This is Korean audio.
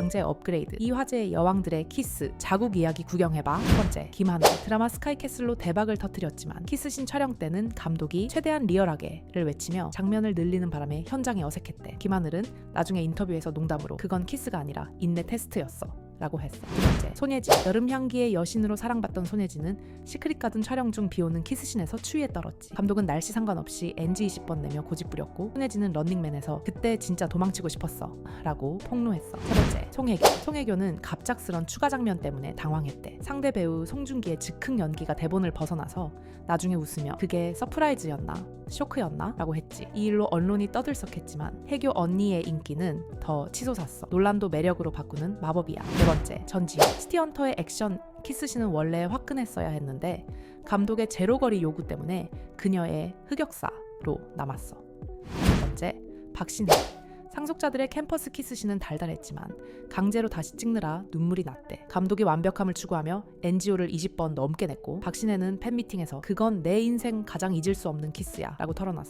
강제 업그레이드. 이 화제의 여왕들의 키스. 자국 이야기 구경해봐. 첫 번째 김하늘 드라마 스카이캐슬로 대박을 터뜨렸지만 키스신 촬영 때는 감독이 최대한 리얼하게를 외치며 장면을 늘리는 바람에 현장이 어색했대. 김하늘은 나중에 인터뷰에서 농담으로 그건 키스가 아니라 인내 테스트였어 라고 했어. 두 번째, 손예진. 여름 향기의 여신으로 사랑받던 손예진은 시크릿 가든 촬영 중 비오는 키스신에서 추위에 떨었지. 감독은 날씨 상관없이 NG 20번 내며 고집부렸고 손예진은 런닝맨에서 그때 진짜 도망치고 싶었어 라고 폭로했어. 세 번째, 송혜교. 송혜교는 갑작스런 추가 장면 때문에 당황했대. 상대 배우 송중기의 즉흥 연기가 대본을 벗어나서 나중에 웃으며 그게 서프라이즈였나? 쇼크였나? 라고 했지. 이 일로 언론이 떠들썩했지만 혜교 언니의 인기는 더 치솟았어. 논란도 매력으로 바꾸는 마법이야. 네 번째, 전지현. 시티헌터의 액션 키스신은 원래 화끈했어야 했는데 감독의 제로거리 요구 때문에 그녀의 흑역사로 남았어. 네 번째, 박신혜. 상속자들의 캠퍼스 키스신은 달달했지만 강제로 다시 찍느라 눈물이 났대. 감독이 완벽함을 추구하며 NGO를 20번 넘게 냈고 박신혜는 팬미팅에서 그건 내 인생 가장 잊을 수 없는 키스야 라고 털어놨어.